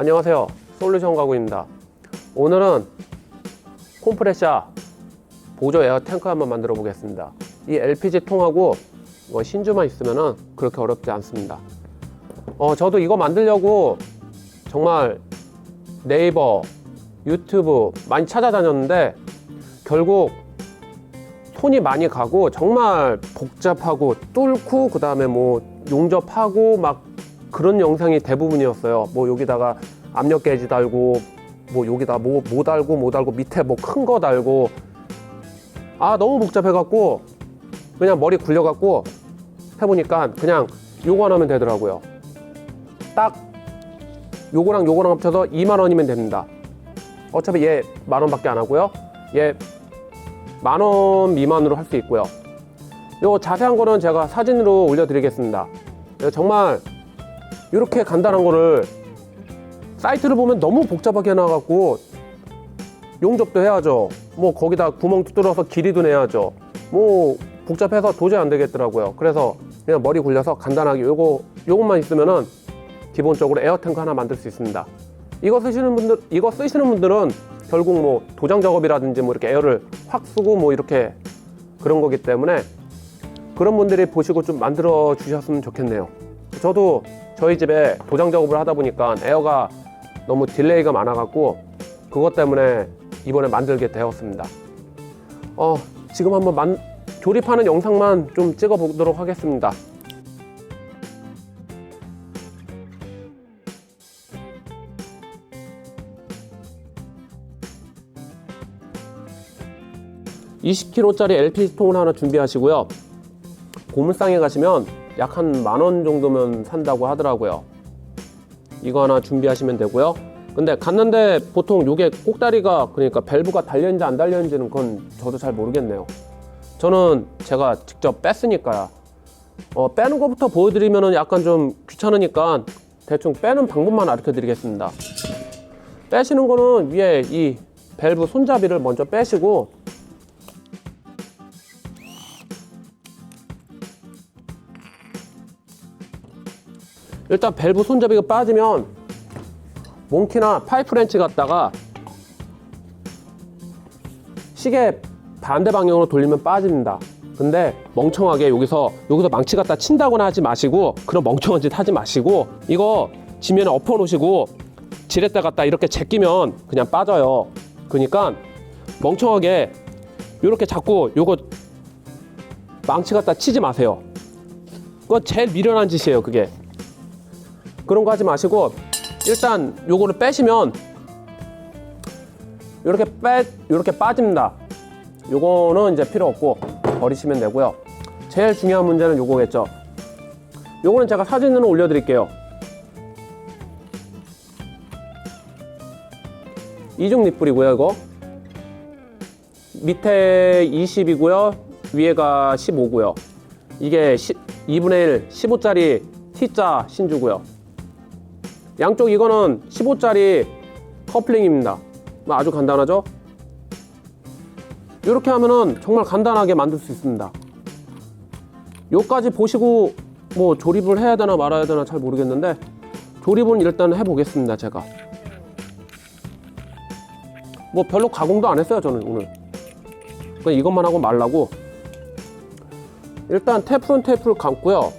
안녕하세요. 솔루션 가구입니다. 오늘은 콤프레셔 보조 에어 탱크 한번 만들어 보겠습니다. 이 LPG 통하고 뭐 신주만 있으면은 그렇게 어렵지 않습니다. 어, 저도 이거 만들려고 정말 네이버, 유튜브 많이 찾아다녔는데 결국 손이 많이 가고 정말 복잡하고 뚫고 그 다음에 뭐 용접하고 막 그런 영상이 대부분이었어요. 뭐 여기다가 압력 게이지 달고 뭐 여기다 뭐, 뭐 달고 뭐 달고 밑에 뭐 큰 거 달고 아 너무 복잡해갖고 그냥 머리 굴려갖고 해보니까 그냥 요거 하면 되더라고요. 딱 요거랑 요거랑 합쳐서 2만 원이면 됩니다. 어차피 얘 만 원밖에 안 하고요. 얘 만 원 미만으로 할 수 있고요. 요 자세한 거는 제가 사진으로 올려드리겠습니다. 정말 이렇게 간단한 거를 사이트를 보면 너무 복잡하게 해놔갖고 용접도 해야죠. 뭐 거기다 구멍 뚫어서 길이도 내야죠. 뭐 복잡해서 도저히 안 되겠더라고요. 그래서 그냥 머리 굴려서 간단하게 요거 요것만 있으면은 기본적으로 에어탱크 하나 만들 수 있습니다. 이거 쓰시는 분들 이거 쓰시는 분들은 결국 뭐 도장 작업이라든지 뭐 이렇게 에어를 확 쓰고 뭐 이렇게 그런 거기 때문에 그런 분들이 보시고 좀 만들어 주셨으면 좋겠네요. 저도 저희 집에 도장 작업을 하다 보니까 에어가 너무 딜레이가 많아갖고 그것 때문에 이번에 만들게 되었습니다. 어, 지금 한번 만, 조립하는 영상만 좀 찍어 보도록 하겠습니다. (20kg짜리) LP 통을 하나 준비하시고요 고물상에 가시면 약 한 만 원 정도면 산다고 하더라고요. 이거 하나 준비하시면 되고요. 근데 갔는데 보통 요게 꼭다리가 그러니까 밸브가 달려있는지 안 달려있는지는 그건 저도 잘 모르겠네요. 저는 제가 직접 뺐으니까 어, 빼는 것부터 보여드리면 약간 좀 귀찮으니까 대충 빼는 방법만 알려 드리겠습니다. 빼시는 거는 위에 이 밸브 손잡이를 먼저 빼시고 일단 밸브 손잡이가 빠지면 몽키나 파이프 렌치 갖다가 시계 반대 방향으로 돌리면 빠집니다. 근데 멍청하게 여기서 여기서 망치 갖다 친다거나 하지 마시고 그런 멍청한 짓 하지 마시고 이거 지면에 엎어 놓으시고 지렛대 갖다 이렇게 제끼면 그냥 빠져요. 그러니까 멍청하게 이렇게 자꾸 요거 망치 갖다 치지 마세요. 그거 제일 미련한 짓이에요, 그게. 그런 거 하지 마시고 일단 요거를 빼시면 이렇게 빼 이렇게 빠집니다. 요거는 이제 필요 없고 버리시면 되고요. 제일 중요한 문제는 요거겠죠. 요거는 제가 사진으로 올려드릴게요. 이중 밑불이고요, 이거. 밑에 20이고요. 위에가 15고요. 이게 2분의 1, 15짜리 T자 신주고요. 양쪽 이거는 15짜리 커플링입니다. 뭐 아주 간단하죠? 이렇게 하면은 정말 간단하게 만들 수 있습니다. 요까지 보시고 뭐 조립을 해야 되나 말아야 되나 잘 모르겠는데 조립은 일단 해보겠습니다. 제가 뭐 별로 가공도 안 했어요. 저는 오늘 그냥 이것만 하고 말라고 일단 테프론 테이프를 감고요.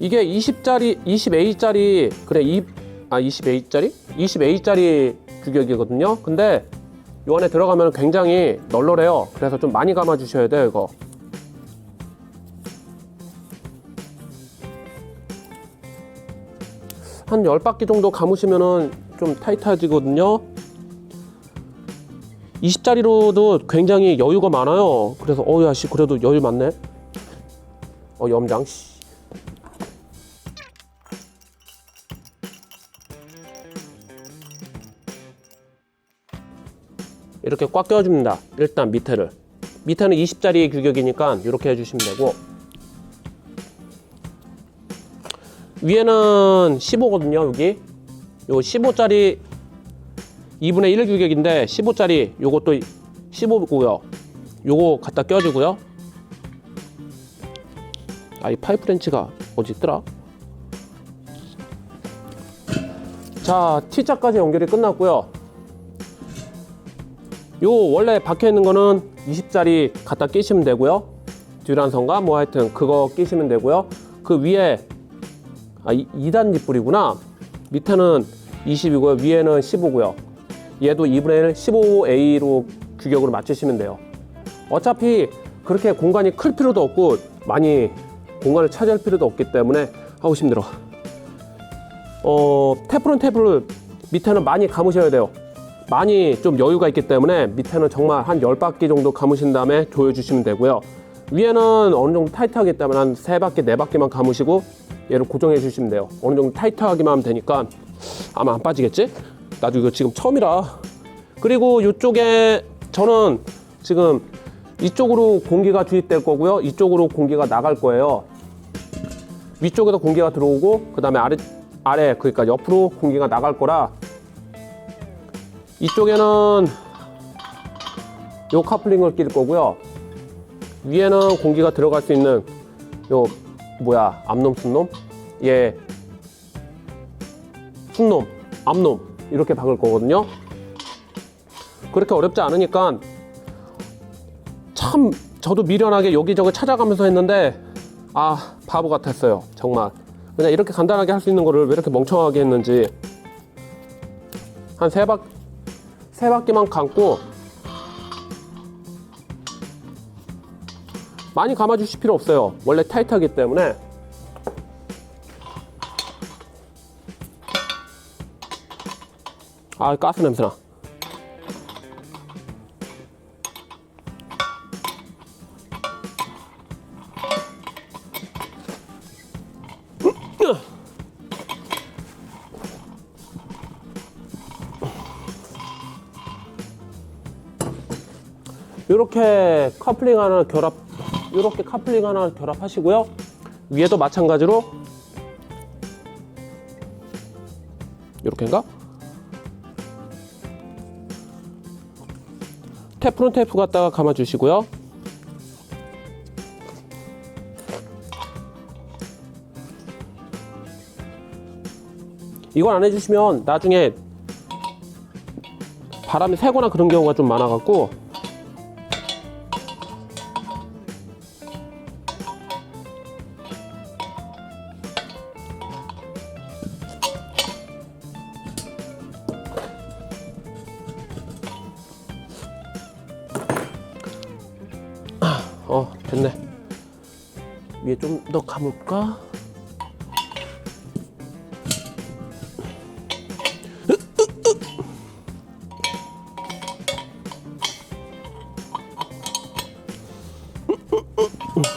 이게 20짜리, 20A짜리, 그래, 2, 아, 20A짜리? 20A짜리 규격이거든요. 근데 요 안에 들어가면 굉장히 널널해요. 그래서 좀 많이 감아 주셔야 돼요, 이거. 한 10바퀴 정도 감으시면은 좀 타이트해지거든요. 20짜리로도 굉장히 여유가 많아요. 그래서, 어우 야, 씨, 그래도 여유 많네. 어, 염장, 씨. 이렇게 꽉 껴줍니다. 일단 밑에를. 밑에는 20짜리 규격이니까 이렇게 해주시면 되고 위에는 15거든요. 여기 요 15짜리 2분의 1 규격인데 15짜리 요것도 15고요. 요거 갖다 껴주고요. 아이 파이프 렌치가 어디 있더라? 자 T자까지 연결이 끝났고요 요 원래 박혀 있는 거는 20짜리 갖다 끼시면 되고요. 듀란선과 뭐 하여튼 그거 끼시면 되고요. 그 위에 아 2단지 뿌리구나. 밑에는 20이고요. 위에는 15고요. 얘도 2분의 1 15A로 규격으로 맞추시면 돼요. 어차피 그렇게 공간이 클 필요도 없고 많이 공간을 차지할 필요도 없기 때문에 하고 힘들어 어 테프론 테프를 밑에는 많이 감으셔야 돼요 많이 좀 여유가 있기 때문에 밑에는 정말 한 10바퀴 정도 감으신 다음에 조여주시면 되고요. 위에는 어느 정도 타이트하기 때문에 한 3바퀴 4바퀴만 감으시고 얘를 고정해 주시면 돼요. 어느 정도 타이트하기만 하면 되니까 아마 안 빠지겠지? 나도 이거 지금 처음이라. 그리고 이쪽에 저는 지금 이쪽으로 공기가 주입될 거고요. 이쪽으로 공기가 나갈 거예요. 위쪽에도 공기가 들어오고 그 다음에 아래 아래 그러니까 옆으로 공기가 나갈 거라 이쪽에는 요 카플링을 낄 거고요. 위에는 공기가 들어갈 수 있는 요 뭐야 앞놈 순놈? 얘 순놈 앞놈 이렇게 박을 거거든요. 그렇게 어렵지 않으니까 참 저도 미련하게 여기저기 찾아가면서 했는데 아 바보 같았어요 정말. 그냥 이렇게 간단하게 할 수 있는 거를 왜 이렇게 멍청하게 했는지. 한세 바, 세 바퀴만 감고 많이 감아주실 필요 없어요. 원래 타이트하기 때문에. 아 가스 냄새나 이렇게 커플링 하나 결합 이렇게 커플링 하나 결합하시고요 위에도 마찬가지로 이렇게인가? 테프론 테이프 갖다가 감아 주시고요 이걸 안 해주시면 나중에 바람이 새거나 그런 경우가 좀 많아갖고 어 됐네. 위에 좀 더 감을까?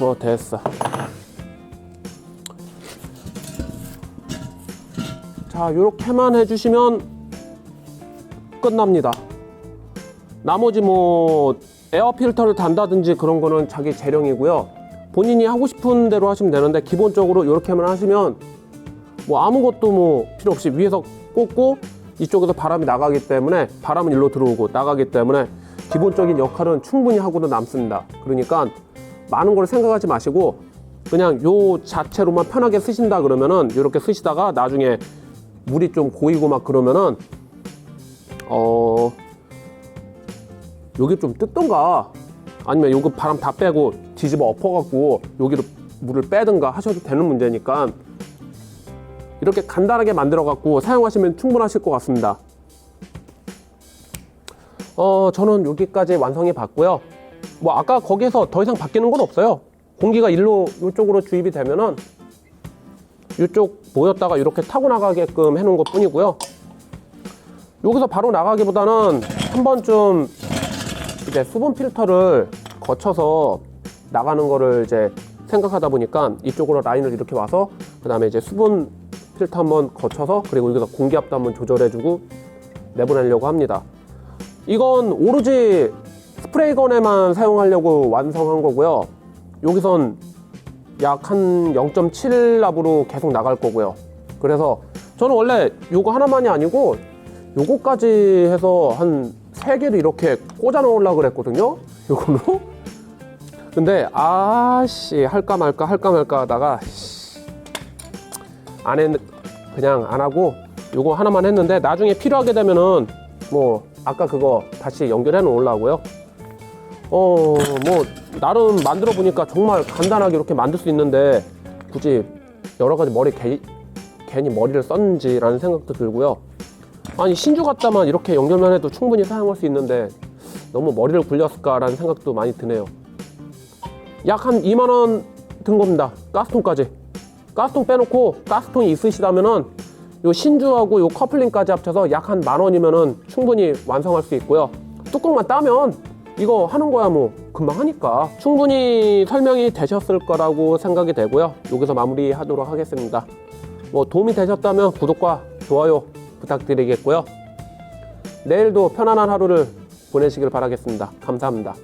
어 됐어. 자 요렇게만 해주시면 끝납니다. 나머지 뭐 에어 필터를 단다든지 그런 거는 자기 재량이고요. 본인이 하고 싶은 대로 하시면 되는데 기본적으로 이렇게만 하시면 뭐 아무것도 뭐 필요 없이 위에서 꽂고 이쪽에서 바람이 나가기 때문에 바람은 일로 들어오고 나가기 때문에 기본적인 역할은 충분히 하고도 남습니다. 그러니까 많은 걸 생각하지 마시고 그냥 요 자체로만 편하게 쓰신다 그러면은 이렇게 쓰시다가 나중에 물이 좀 고이고 막 그러면은 어 여기 좀 뜯던가? 아니면 요거 바람 다 빼고 뒤집어 엎어갖고 여기로 물을 빼든가 하셔도 되는 문제니까 이렇게 간단하게 만들어 갖고 사용하시면 충분하실 것 같습니다. 어 저는 여기까지 완성해 봤고요. 뭐 아까 거기에서 더 이상 바뀌는 건 없어요. 공기가 일로 이쪽으로 주입이 되면은 이쪽 모였다가 이렇게 타고 나가게끔 해놓은 것 뿐이고요. 여기서 바로 나가기보다는 한 번쯤 이제 수분 필터를 거쳐서 나가는 거를 이제 생각하다 보니까 이쪽으로 라인을 이렇게 와서 그 다음에 이제 수분 필터 한번 거쳐서 그리고 여기서 공기압도 한번 조절해주고 내보내려고 합니다. 이건 오로지 스프레이건에만 사용하려고 완성한 거고요. 여기선 약 한 0.7랍으로 계속 나갈 거고요. 그래서 저는 원래 요거 하나만이 아니고 요거까지 해서 한 세 개를 이렇게 꽂아 놓으려고 그랬거든요. 요걸로. 근데 아씨 할까 말까 할까 말까 하다가 씨, 안 했, 그냥 안 하고 요거 하나만 했는데 나중에 필요하게 되면은 뭐 아까 그거 다시 연결해 놓으려고요. 어, 뭐 나름 만들어 보니까 정말 간단하게 이렇게 만들 수 있는데 굳이 여러 가지 머리 개, 괜히 머리를 썼는지라는 생각도 들고요. 아니 신주 갖다만 이렇게 연결만 해도 충분히 사용할 수 있는데 너무 머리를 굴렸을까라는 생각도 많이 드네요. 약 한 2만 원 든 겁니다. 가스통까지. 가스통 빼놓고 가스통이 있으시다면은 요 신주하고 요 커플링까지 합쳐서 약 한 만 원이면은 충분히 완성할 수 있고요. 뚜껑만 따면 이거 하는 거야 뭐 금방 하니까 충분히 설명이 되셨을 거라고 생각이 되고요. 여기서 마무리 하도록 하겠습니다. 뭐 도움이 되셨다면 구독과 좋아요 부탁드리겠고요. 내일도 편안한 하루를 보내시길 바라겠습니다. 감사합니다.